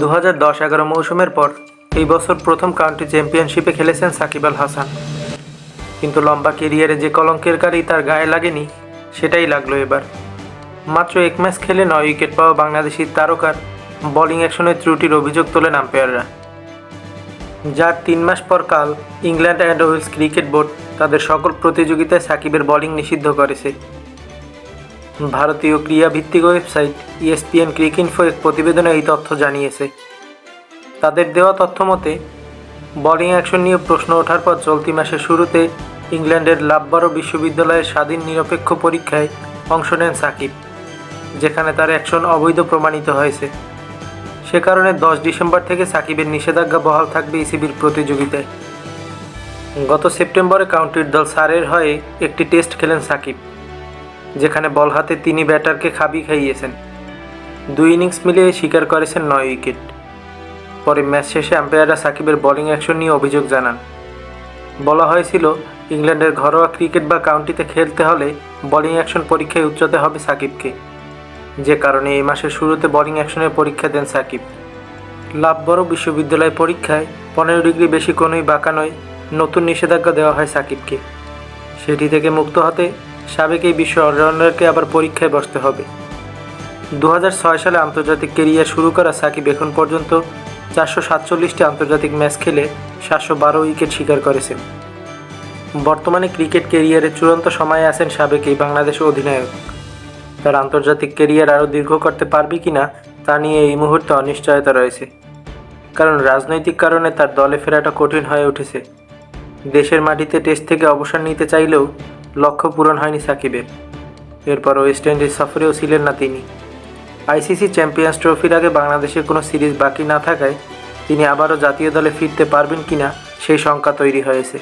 দু হাজার দশ এগারো মৌসুমের পর এই বছর প্রথম কাউন্টি চ্যাম্পিয়নশিপে খেলেছেন সাকিব আল হাসান। কিন্তু লম্বা কেরিয়ারে যে কলঙ্কের কারি তার গায়ে লাগেনি, সেটাই লাগল এবার। মাত্র এক ম্যাচ খেলে নয় উইকেট পাওয়া বাংলাদেশি তারকার বোলিং অ্যাকশনের ত্রুটির অভিযোগ তোলেন আম্পায়াররা। যার তিন মাস পর কাল England and Wales cricket board তাদের সকল প্রতিযোগিতায় সাকিবের বোলিং নিষিদ্ধ করেছে। ভারতীয় ক্রীড়া ভিত্তিক ওয়েবসাইট ইএসপিএন ক্রিকইনফো এক প্রতিবেদনে এই তথ্য জানিয়েছে। তাদের দেওয়া তথ্য মতে, বোলিং অ্যাকশন নিয়ে প্রশ্ন ওঠার পর চলতি মাসের শুরুতে ইংল্যান্ডের লাভবারো বিশ্ববিদ্যালয়ের স্বাধীন নিরপেক্ষ পরীক্ষায় অংশ নেন সাকিব, যেখানে তার অ্যাকশন অবৈধ প্রমাণিত হয়েছে। সে কারণে দশ ডিসেম্বর থেকে সাকিবের নিষেধাজ্ঞা বহাল থাকবে ইসিবির প্রতিযোগিতায়। গত সেপ্টেম্বরে কাউন্টির দল সারের হয়ে একটি টেস্ট খেলেন সাকিব। যেখানে বল হাতে তিনি ব্যাটারকে খাবি খাইয়েছেন। দুই ইনিংস মিলিয়ে স্বীকার করেছেন নয় উইকেট। পরে ম্যাচ শেষে আম্পায়াররা সাকিবের বোলিং অ্যাকশন নিয়ে অভিযোগ জানান। বলা হয়েছিল, ইংল্যান্ডের ঘরোয়া ক্রিকেট বা কাউন্টিতে খেলতে হলে বোলিং অ্যাকশন পরীক্ষায় উচ্চতে হবে সাকিবকে। যে কারণে এই মাসের শুরুতে বোলিং অ্যাকশনের পরীক্ষা দেন সাকিব। লাভবড় বিশ্ববিদ্যালয় পরীক্ষায় পনেরো ডিগ্রি বেশি কোনোই বাঁকা নয়, নতুন নিষেধাজ্ঞা দেওয়া হয় সাকিবকে। সেটি থেকে মুক্ত হতে সাবেক এই বিশ্ব অলরাউন্ডারকে আবার পরীক্ষায় বসতে হবে। দু সালে আন্তর্জাতিক কেরিয়ার শুরু করা সাকিব এখন পর্যন্ত চারশো সাতচল্লিশটি আন্তর্জাতিক ম্যাচ খেলে সাতশো বারো উইকেট শিকার করেছেন। বর্তমানে ক্রিকেট কেরিয়ারের চূড়ান্ত সময়ে আছেন সাবেক এই বাংলাদেশ অধিনায়ক। তার আন্তর্জাতিক কেরিয়ার আরও দীর্ঘ করতে পারবে কিনা তা নিয়ে এই মুহূর্তে অনিশ্চয়তা রয়েছে। কারণ রাজনৈতিক কারণে তার দলে ফেরাটা কঠিন হয়ে উঠেছে। দেশের মাটিতে টেস্ট থেকে অবসর নিতে চাইলেও লক্ষ্য পূরণ হয়নি সাকিবের। এরপর ওয়েস্ট ইন্ডিজ সফরেও ছিলেন না তিনি। আইসিসি চ্যাম্পিয়ন্স ট্রফির আগে বাংলাদেশের কোনো সিরিজ বাকি না থাকায় তিনি আবারও জাতীয় দলে ফিরতে পারবেন কিনা সেই শঙ্কা তৈরি হয়েছে।